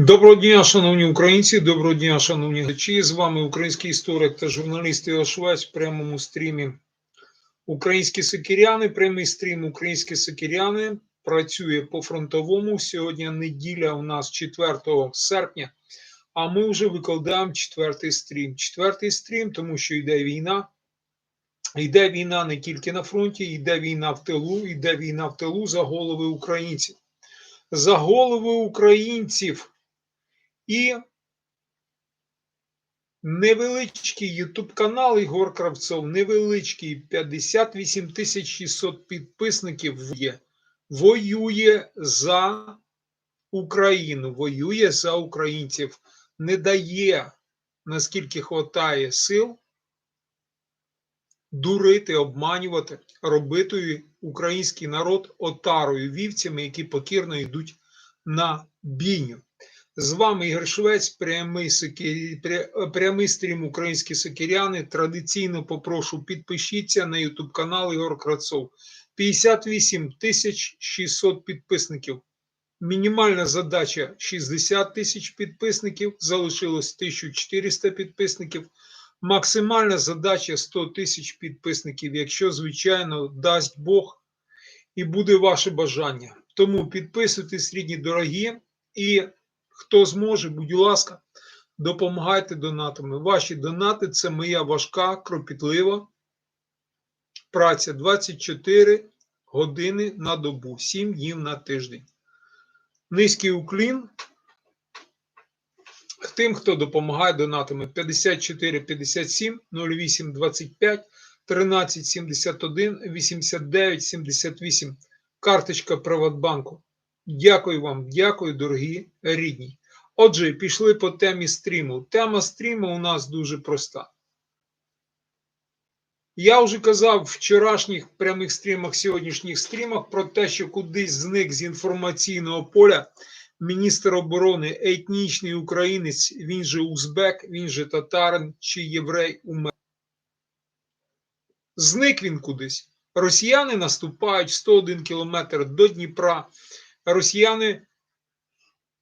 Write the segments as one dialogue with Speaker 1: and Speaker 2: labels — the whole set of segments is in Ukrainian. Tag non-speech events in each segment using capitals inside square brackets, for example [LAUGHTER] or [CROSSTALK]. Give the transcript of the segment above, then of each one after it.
Speaker 1: Доброго дня, шановні українці, доброго дня, шановні глядачі. З вами український історик та журналіст Іо Швець в прямому стрімі Українські Сокиряни. Прямий стрім Українські Сокиряни працює по фронтовому. Сьогодні неділя у нас 4 серпня, а ми вже викладаємо четвертий стрім. Четвертий стрім, тому що йде війна. Йде війна не тільки на фронті, йде війна в тилу, йде війна в тилу за голови українців. За голови українців. І невеличкий Ютуб канал Ігор Кравцов, невеличкий 58 тисяч 600 підписників є. Воює за Україну, воює за українців, не дає, наскільки хватає сил, дурити, обманювати, робити український народ отарою вівцями, які покірно йдуть на бійню. З вами Ігор Швець, прямий, сокирі... прямий стрім Українські Сокиряни. Традиційно попрошу підпишіться на YouTube канал Ігор Крацов. 58 тисяч 600 підписників. Мінімальна задача 60 тисяч підписників, залишилось 1400 підписників. Максимальна задача 100 тисяч підписників, якщо, звичайно, дасть Бог і буде ваше бажання. Тому підписуйтесь, рідні дорогі, і хто зможе, будь ласка, допомагайте донатами. Ваші донати це моя важка, кропітлива праця 24 години на добу, 7 днів на тиждень. Низький уклін тим, хто допомагає донатами 54 57 08 25 13 71 89 78. Карточка Приватбанку. Дякую вам, дякую, дорогі рідні. Отже, пішли по темі стріму. Тема стріму у нас дуже проста. Я вже казав в вчорашніх прямих стрімах, сьогоднішніх стрімах про те, що кудись зник з інформаційного поля міністр оборони, етнічний українець, він же узбек, він же татарин чи єврей умер. Зник він кудись. Росіяни наступають 101 кілометр до Дніпра. Росіяни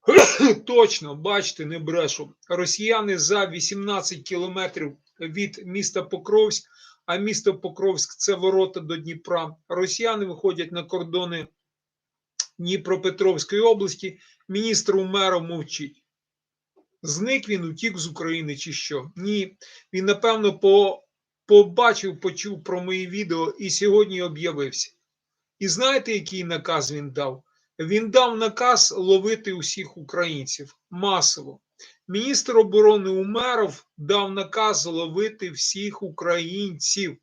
Speaker 1: [COUGHS] точно, бачите, не брешу. Росіяни за 18 кілометрів від міста Покровськ, а місто Покровськ це ворота до Дніпра. Росіяни виходять на кордони Дніпропетровської області. Міністр Умеров мовчить. Зник він, утік з України чи що? Ні. Він, напевно, по, побачив, почув про мої відео і сьогодні об'явився. І знаєте, який наказ він дав? Він дав наказ ловити усіх українців масово. Міністр оборони Умеров дав наказ ловити всіх українців.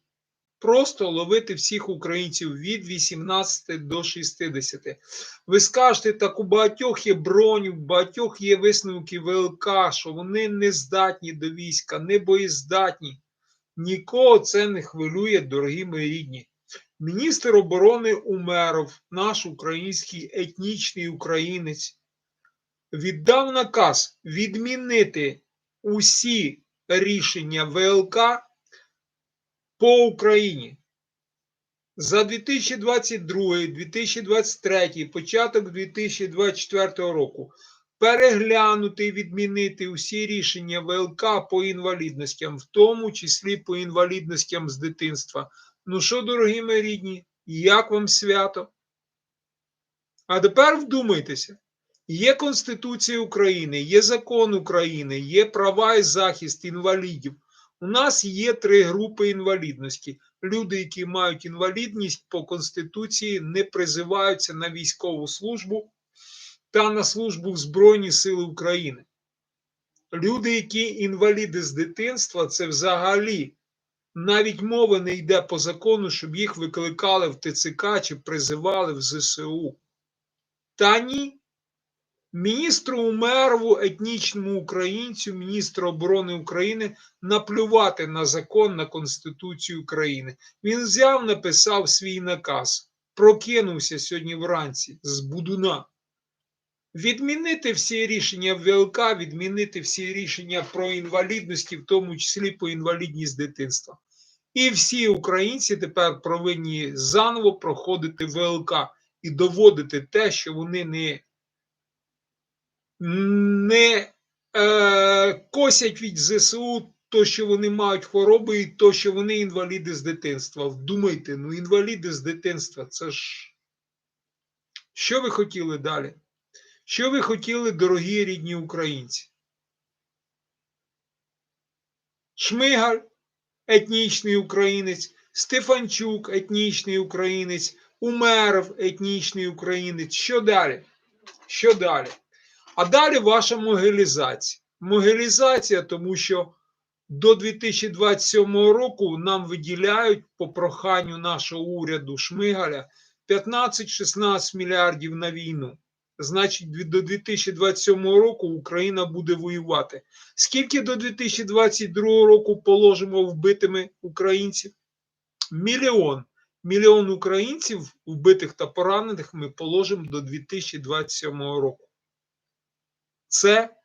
Speaker 1: Просто ловити всіх українців від 18 до 60. Ви скажете, так у багатьох є бронь, у багатьох є висновки ВЛК, що вони не здатні до війська, не боєздатні. Нікого це не хвилює, дорогі мої рідні. Міністр оборони Умеров, наш український етнічний українець, віддав наказ відмінити усі рішення ВЛК по Україні. За 2022, 2023, початок 2024 року переглянути і відмінити усі рішення ВЛК по інвалідностям, в тому числі по інвалідностям з дитинства. Ну що, дорогі мої рідні, як вам свято? А тепер вдумайтеся: є Конституція України, є закон України, є права і захист інвалідів. У нас є три групи інвалідності. Люди, які мають інвалідність по Конституції, не призиваються на військову службу та на службу в Збройні Сили України. Люди, які інваліди з дитинства, це взагалі навіть мова не йде по закону, щоб їх викликали в ТЦК чи призивали в ЗСУ. Та ні. Міністру Умерову, етнічному українцю, міністру оборони України наплювати на закон на Конституцію України. Він взяв, написав свій наказ, прокинувся сьогодні вранці з будуна. Відмінити всі рішення ВЛК, відмінити всі рішення про інвалідності, в тому числі по інвалідність дитинства. І всі українці тепер повинні заново проходити ВЛК і доводити те, що вони не не е, косять від ЗСУ то, що вони мають хвороби, і то, що вони інваліди з дитинства. Вдумайте, ну інваліди з дитинства, це ж. Що ви хотіли далі? Що ви хотіли, дорогі рідні українці? Шмигаль, етнічний українець, Стефанчук, етнічний українець, Умеров, етнічний українець. Що далі? Що далі? А далі ваша могилізація. Могилізація, тому що до 2027 року нам виділяють по проханню нашого уряду Шмигаля 15-16 мільярдів на війну. Значить, до 2027 року Україна буде воювати. Скільки до 2022 року положимо вбитими українців? Мільйон. Мільйон українців вбитих та поранених ми положимо до 2027 року. Це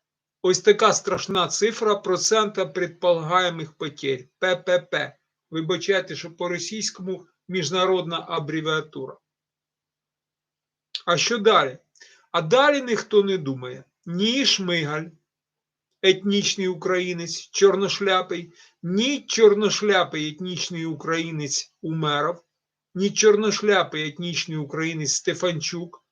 Speaker 1: ось така страшна цифра процента предполагаємих потерь. ППП. Вибачайте, що по-російському міжнародна абревіатура. А що далі? А далі ніхто не думає. Ні Шмигаль, етнічний українець, чорношляпий, ні чорношляпий етнічний українець Умеров, ні чорношляпий етнічний українець Стефанчук,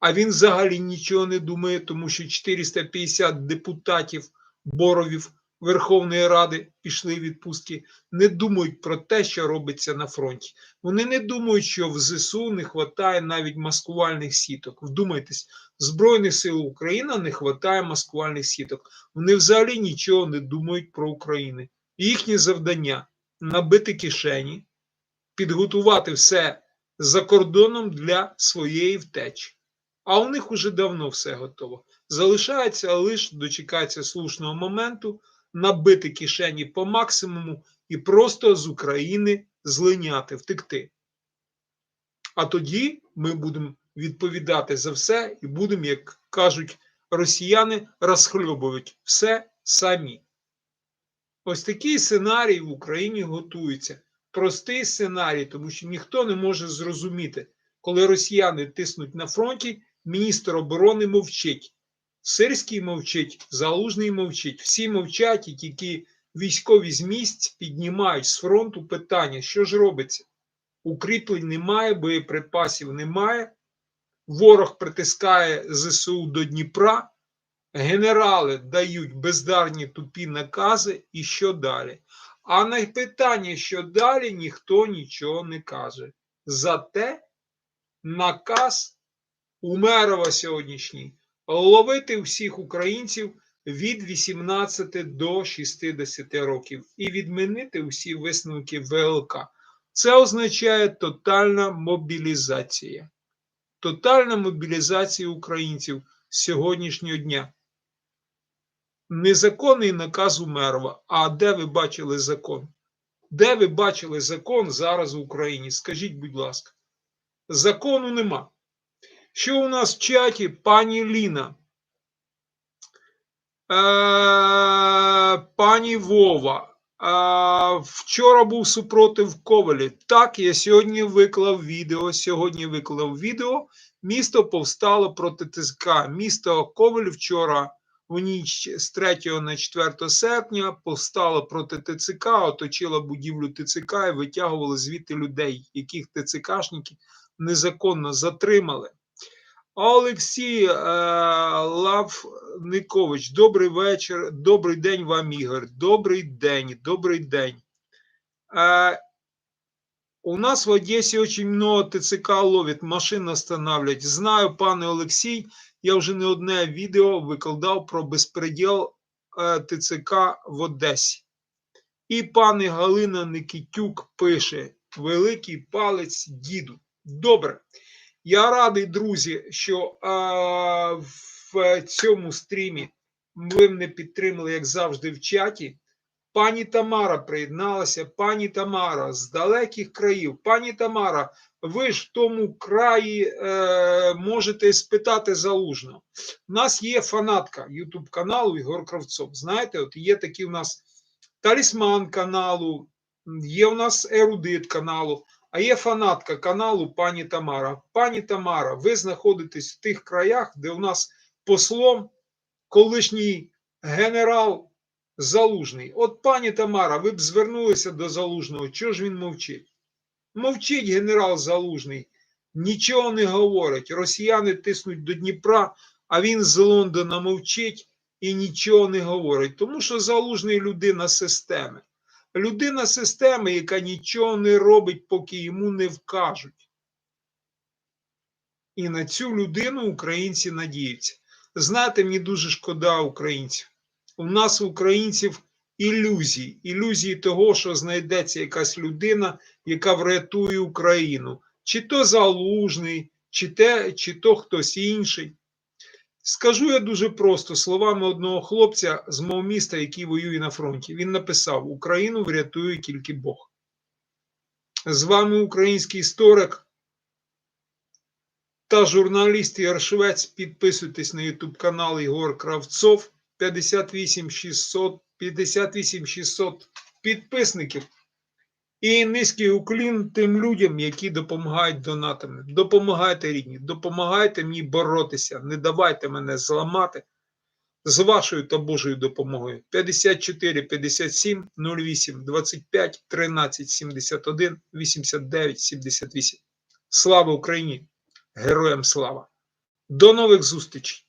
Speaker 1: а він взагалі нічого не думає, тому що 450 депутатів Боровів Верховної Ради пішли відпустки, не думають про те, що робиться на фронті. Вони не думають, що в ЗСУ не вистачає навіть маскувальних сіток. Вдумайтесь, Збройних сил України не вистачає маскувальних сіток. Вони взагалі нічого не думають про Україну. Їхнє завдання набити кишені, підготувати все за кордоном для своєї втечі. А у них уже давно все готово. Залишається лише дочекатися слушного моменту, набити кишені по максимуму і просто з України злиняти, втекти. А тоді ми будемо відповідати за все і будемо, як кажуть росіяни, розхльобувати все самі. Ось такий сценарій в Україні готується. Простий сценарій, тому що ніхто не може зрозуміти, коли росіяни тиснуть на фронті, міністр оборони мовчить. Сирський мовчить, Залужний мовчить. Всі мовчать, і тільки військові з місць піднімають з фронту питання, що ж робиться. Укріплень немає, боєприпасів немає. Ворог притискає ЗСУ до Дніпра, генерали дають бездарні тупі накази, і що далі? А на питання, що далі, ніхто нічого не каже. Зате наказ Умерова сьогоднішній ловити всіх українців від 18 до 60 років і відмінити усі висновки ВЛК. Це означає тотальна мобілізація. Тотальна мобілізація українців з сьогоднішнього дня. Незаконний наказ Умерова. А де ви бачили закон? Де ви бачили закон зараз в Україні? Скажіть, будь ласка, закону нема. Що у нас в чаті, пані Ліна? Е, пані Вова. А, вчора був супротив Ковалі. Так, я сьогодні виклав відео. Сьогодні виклав відео. Місто повстало проти ТСК. Місто Коваль вчора в ніч з 3 на 4 серпня повстало проти ТЦК, оточила будівлю ТЦК і витягували звідти людей, яких ТЦКшники незаконно затримали. Олексій е, Лавникович, добрий вечір, добрий день вам, Ігор. Добрий день, добрий день. Е, у нас в Одесі очень много ТЦК ловить, машин останавливать. Знаю, пане Олексій, я вже не одне відео викладав про безпреділ е, ТЦК в Одесі. І пане Галина Никитюк пише: Великий палець діду. Добре. Я радий, друзі, що а, в цьому стрімі ви мене підтримали, як завжди, в чаті. Пані Тамара приєдналася. Пані Тамара з далеких країв. Пані Тамара, ви ж в тому краї е, можете спитати залужно. У нас є фанатка Ютуб каналу Ігор Кравцов. Знаєте, от є такий у нас талісман каналу, є у нас ерудит каналу. А є фанатка каналу пані Тамара. Пані Тамара, ви знаходитесь в тих краях, де у нас послом колишній генерал Залужний. От пані Тамара, ви б звернулися до Залужного. Чого ж він мовчить? Мовчить генерал Залужний, нічого не говорить. Росіяни тиснуть до Дніпра, а він з Лондона мовчить і нічого не говорить. Тому що Залужний людина системи. Людина системи, яка нічого не робить, поки йому не вкажуть. І на цю людину українці надіються. Знаєте, мені дуже шкода українців. У нас, українців, ілюзії, ілюзії того, що знайдеться якась людина, яка врятує Україну. Чи то залужний, чи, те, чи то хтось інший. Скажу я дуже просто словами одного хлопця з мого міста, який воює на фронті. Він написав: Україну врятує тільки Бог. З вами український історик та журналіст Ігор Швець. Підписуйтесь на YouTube канал Ігор Кравцов 58 600, 58 600 підписників. І низький уклін тим людям, які допомагають донатами. Допомагайте рідні, допомагайте мені боротися, не давайте мене зламати з вашою та Божою допомогою. 54 57 08 25 13 71 89 78. Слава Україні! Героям слава! До нових зустрічей!